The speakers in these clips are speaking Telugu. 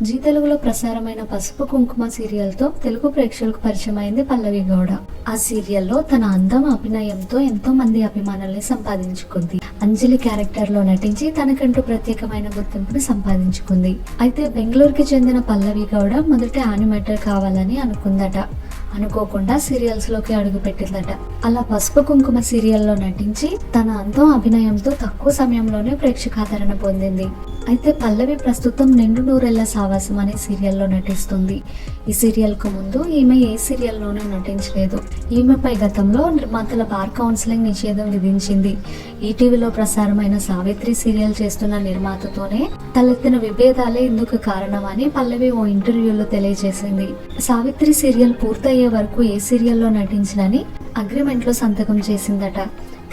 జీ తెలుగులో ప్రసారమైన పసుపు కుంకుమ సీరియల్తో తెలుగు ప్రేక్షకులకు పరిచయం అయింది పల్లవి గౌడ. ఆ సీరియల్లో తన అందం అభినయంతో ఎంతో మంది అభిమానుల్ని సంపాదించుకుంది. అంజలి క్యారెక్టర్లో నటించి తనకంటూ ప్రత్యేకమైన గుర్తింపుని సంపాదించుకుంది. అయితే బెంగళూరుకి చెందిన పల్లవి గౌడ మొదట యానిమేటర్ కావాలని అనుకుందట. అనుకోకుండా సీరియల్స్లోకి అడుగు పెట్టిందట అలా పసుపు కుంకుమ సీరియల్లో నటించి తన అంతం అభినయంతో తక్కువ సమయంలోనే ప్రేక్షకాదరణ పొందింది. అయితే పల్లవి ప్రస్తుతం నిండు నూరెళ్ళ సావాసం అనే సీరియల్లో నటిస్తుంది. ఈ సీరియల్కు ముందు ఈమె ఏ సీరియల్లోనూ నటించలేదు. ఈమెపై గతంలో నిర్మాతల బార్ కౌన్సిలింగ్ నిషేధం విధించింది. ఈటీవీలో ప్రసారమైన సావిత్రి సీరియల్ చేస్తున్న నిర్మాతతోనే తలెత్తిన విభేదాలే ఇందుకు కారణమని పల్లవి ఓ ఇంటర్వ్యూలో తెలియజేసింది. సావిత్రి సీరియల్ పూర్తయ్యే వరకు ఏ సీరియల్లో నటించినని అగ్రిమెంట్లో సంతకం చేసిందట.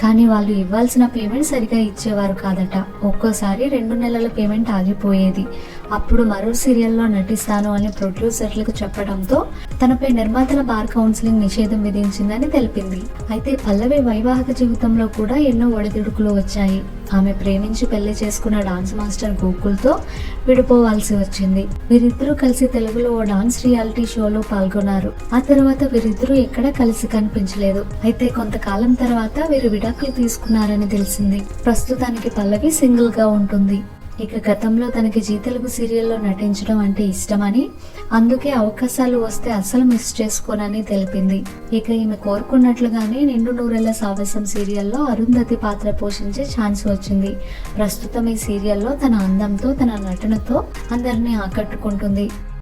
కానీ వాళ్ళు ఇవ్వాల్సిన పేమెంట్ సరిగా ఇచ్చేవారు కాదట. ఒక్కోసారి రెండు నెలల పేమెంట్ ఆగిపోయేది. అప్పుడు మరో సీరియల్లో నటిస్తాను అని ప్రొడ్యూసర్లకు చెప్పడంతో తనపై నిర్మాతల బార్ కౌన్సిలింగ్ నిషేధం విధించిందని తెలిపింది. అయితే పల్లవి వైవాహిక జీవితంలో కూడా ఎన్నో ఒడిదుడుకులు వచ్చాయి. ఆమె ప్రేమించి పెళ్ళి చేసుకున్న డాన్స్ మాస్టర్ గోకుల్తో విడిపోవాల్సి వచ్చింది. వీరిద్దరూ కలిసి తెలుగులో ఓ డాన్స్ రియాలిటీ షోలో పాల్గొన్నారు. ఆ తర్వాత వీరిద్దరూ ఎక్కడా కలిసి కనిపించలేదు. అయితే కొంతకాలం తర్వాత వీరు విడాకులు తీసుకున్నారని తెలిసింది. ప్రస్తుతానికి పల్లవి సింగిల్గా ఉంటుంది. ఇక గతంలో తనకి జీ తెలుగు సీరియల్లో నటించడం అంటే ఇష్టమని అందుకే అవకాశాలు వస్తే అసలు మిస్ చేసుకోనని తెలిపింది. ఇక ఈమె కోరుకున్నట్లుగానే నిండు నూరెళ్ళ సావసం సీరియల్లో అరుంధతి పాత్ర పోషించే ఛాన్స్ వచ్చింది. ప్రస్తుతం ఈ సీరియల్లో తన అందంతో తన నటనతో అందరినీ ఆకట్టుకుంటుంది.